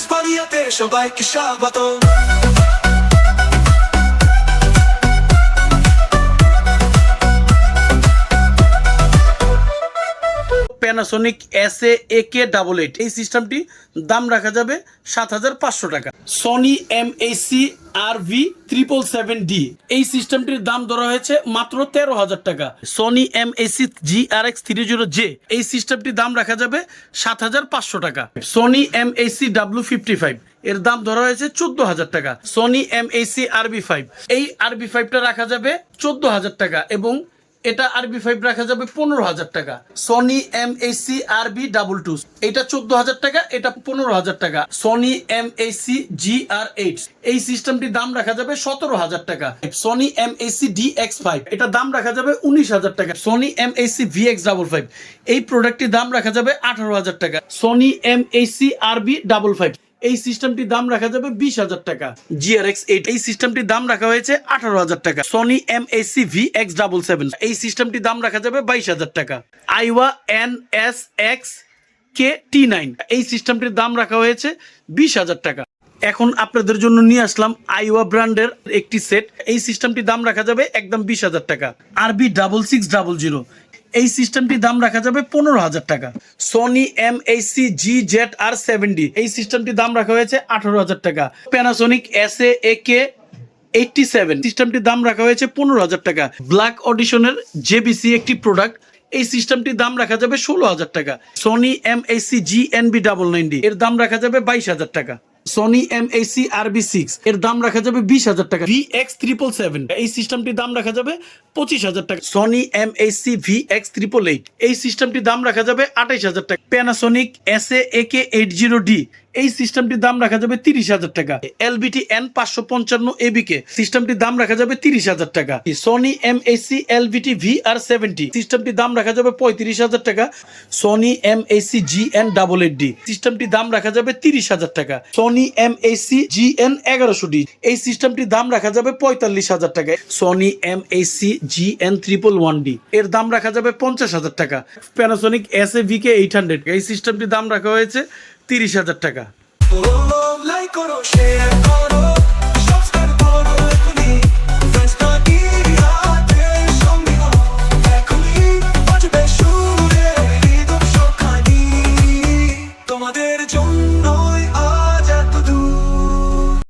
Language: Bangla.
ট্রান্সফারিয়াতে সবাইকে স্বাগত Panasonic S A K double eight এই সিস্টেমটি দাম রাখা যাবে সাত হাজার পাঁচশো টাকা। Sony M C R V triple seven D এই সিস্টেমটির দাম ধরা হয়েছে মাত্র তেরো হাজার টাকা। Sony M C G R X three zero J এই সিস্টেমটির দাম রাখা যাবে সাত হাজার পাঁচশো টাকা। Sony M C W fifty five এর দাম ধরা হয়েছে চোদ্দ হাজার টাকা। Sony M C R B five এই আর আরবি ফাইভটা রাখা যাবে চোদ্দ হাজার টাকা এবং এটা আরবি ফাইভ রাখা যাবে পনেরো হাজার টাকা। Sony M A C R B double two এটা চোদ্দ হাজার টাকা, এটা পনেরো হাজার টাকা। Sony M A C G R eight এই সিস্টেমটির দাম রাখা যাবে সতেরো হাজার টাকা। Sony M A C D X five এটা দাম রাখা যাবে উনিশ হাজার টাকা। Sony M A C V X double five এই প্রোডাক্টটির দাম রাখা যাবে আঠারো হাজার টাকা। Sony M A C R B double five এই সিস্টেমটির দাম রাখা যাবে বিশ হাজার টাকা। জিআরএক্স এইট এই সিস্টেমটির দাম রাখা হয়েছে আঠারো হাজার টাকা। Sony M A C V X double seven এই সিস্টেমটির দাম রাখা যাবে বাইশ হাজার টাকা। Aiwa N S X K T nine এই সিস্টেমটির দাম রাখা হয়েছে বিশ হাজার টাকা। এখন আপনাদের জন্য নিয়ে আসলাম আইওয়া ব্র্যান্ডের একটি সেট, এই সিস্টেমটির দাম রাখা যাবে একদম বিশ হাজার টাকা। আরবি ডাবল সিক্স ডাবল জিরো এই সিস্টেমটির দাম রাখা যাবে পনেরো হাজার টাকা। Sony M C G Z R seventy এই সিস্টেমটির দাম রাখা হয়েছে আঠারো হাজার টাকা। Panasonic S A K eighty seven সিস্টেমটির দাম রাখা হয়েছে পনেরো হাজার টাকা। ব্ল্যাক অডিশনের জেবিসি একটি প্রোডাক্ট এই সিস্টেমটির দাম রাখা যাবে ষোলো হাজার টাকা। Sony M A C G N B double nine D এর দাম রাখা যাবে বাইশ হাজার টাকা। Sony M A C R B six এর দাম রাখা যাবে বিশ হাজার টাকা। ভি এক্স ট্রিপল সেভেন এই সিস্টেমটির দাম রাখা যাবে পঁচিশ হাজার টাকা। Sony M A C V X triple eight এই সিস্টেমটির দাম রাখা যাবে আঠাইশ হাজার টাকা। Panasonic S A K eight zero D এই সিস্টেমটির দাম রাখা যাবে তিরিশ হাজার টাকা। এলবিটি এন পাঁচশো পঞ্চান্ন এবিকে সিস্টেমটির দাম রাখা যাবে তিরিশ হাজার টাকা। Sony M A C L B T V R seventy সিস্টেমটির দাম রাখা যাবে পঁয়ত্রিশ হাজার টাকা। Sony M A C G N double eight D সিস্টেমটির দাম রাখা যাবে তিরিশ হাজার টাকা। Sony M A C G N এগারোশো ডি এই সিস্টেমটির দাম রাখা যাবে পঁয়তাল্লিশ হাজার টাকা। Sony M A C G N triple one D এর দাম রাখা যাবে পঞ্চাশ হাজার টাকা। Panasonic S A V K eight hundred এই সিস্টেমটির দাম রাখা হয়েছে তিরিশ হাজার টাকা।